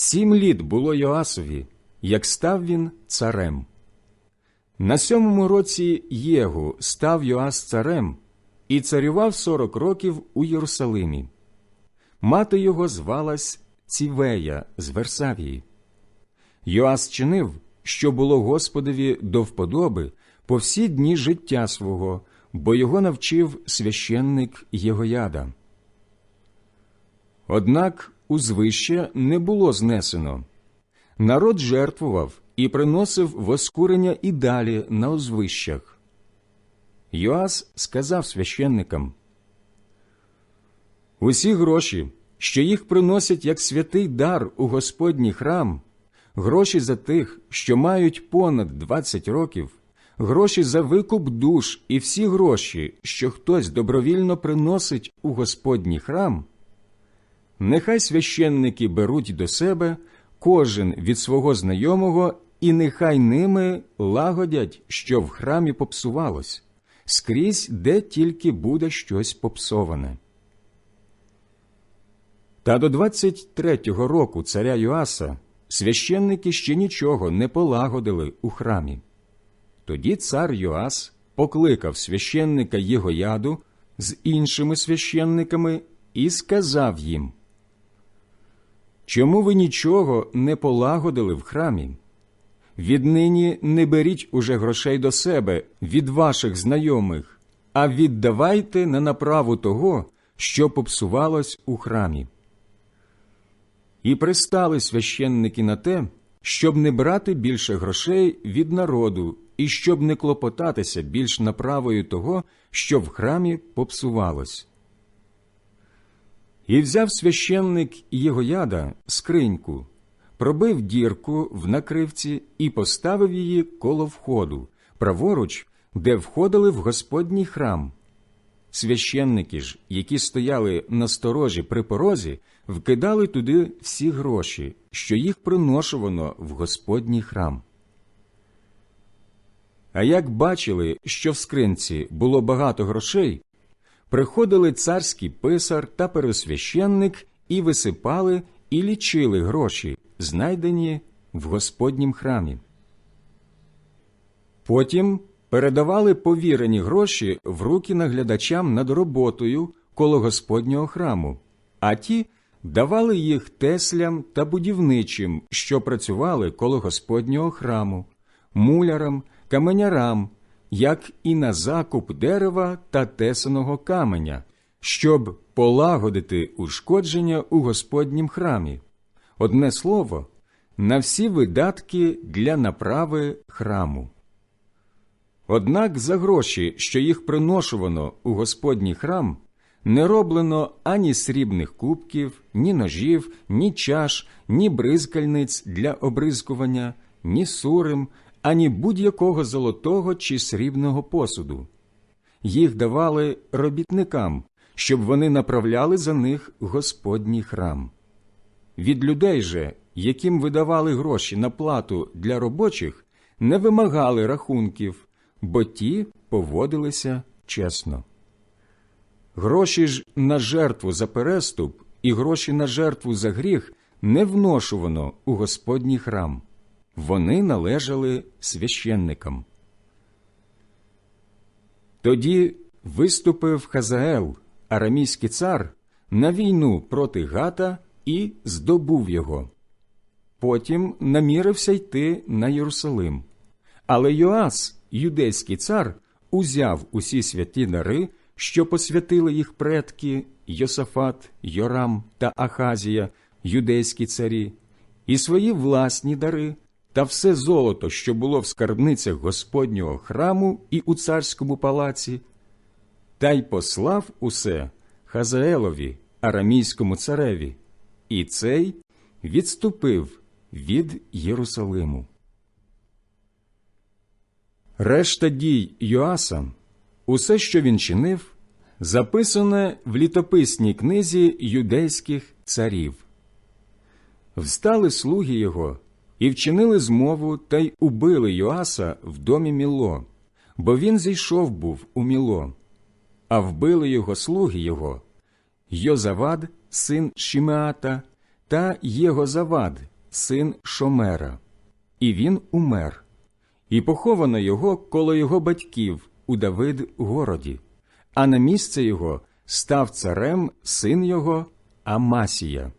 Сім літ було Йоасові, як став він царем. На сьомому році Єгу став Йоас царем і царював сорок років у Єрусалимі. Мати його звалась Цівея з Версавії. Йоас чинив, що було Господові до вподоби по всі дні життя свого, бо його навчив священник Єгояда. Однак узвище не було знесено. Народ жертвував і приносив воскурення і далі на узвищах. Йоас сказав священникам Усі гроші, що їх приносять як святий дар у Господній храм, гроші за тих, що мають понад 20 років, гроші за викуп душ і всі гроші, що хтось добровільно приносить у Господній храм, нехай священники беруть до себе кожен від свого знайомого, і нехай ними лагодять, що в храмі попсувалось, скрізь, де тільки буде щось попсоване. Та до 23-го року царя Йоаса священники ще нічого не полагодили у храмі. Тоді цар Йоас покликав священника Єгояду з іншими священниками і сказав їм Чому ви нічого не полагодили в храмі? Віднині не беріть уже грошей до себе від ваших знайомих, а віддавайте на направу того, що попсувалось у храмі. І пристали священники на те, щоб не брати більше грошей від народу і щоб не клопотатися більш направою того, що в храмі попсувалось. І взяв священник Єгояда скриньку, пробив дірку в накривці і поставив її коло входу, праворуч, де входили в Господній храм. Священники ж, які стояли на сторожі при порозі, вкидали туди всі гроші, що їх приношувано в Господній храм. А як бачили, що в скринці було багато грошей, приходили царський писар та пересвященник і висипали і лічили гроші, знайдені в Господнім храмі. Потім передавали повірені гроші в руки наглядачам над роботою коло Господнього храму, а ті давали їх теслям та будівничим, що працювали коло Господнього храму, мулярам, каменярам, як і на закуп дерева та тесаного каменя, щоб полагодити ушкодження у Господнім храмі. Одне слово, на всі видатки для направи храму. Однак за гроші, що їх приношувано у Господній храм, не роблено ані срібних кубків, ні ножів, ні чаш, ні бризкальниць для обризкування, ні сурим, ані будь-якого золотого чи срібного посуду. Їх давали робітникам, щоб вони направляли за них Господній храм. Від людей же, яким видавали гроші на плату для робочих, не вимагали рахунків, бо ті поводилися чесно. Гроші ж на жертву за переступ і гроші на жертву за гріх не вношувано у Господній храм. Вони належали священникам. Тоді виступив Хазаел, арамійський цар, на війну проти Гата і здобув його. Потім намірився йти на Єрусалим. Але Йоас, юдейський цар, узяв усі святі дари, що посвятили їх предки Йосафат, Йорам та Ахазія, юдейські царі, і свої власні дари, та все золото, що було в скарбницях Господнього храму і у царському палаці, та й послав усе Хазаелові, арамійському цареві, і цей відступив від Єрусалиму. Решта дій Йоаса, усе, що він чинив, записане в літописній книзі юдейських царів. Встали слуги його і вчинили змову та й убили Йоаса в домі Міло, бо він зійшов був у Міло, а вбили його слуги його Йозавад, син Шімеата, та Єгозавад, син Шомера, і він умер, і поховано його коло його батьків у Давид городі, а на місце його став царем син його Амасія.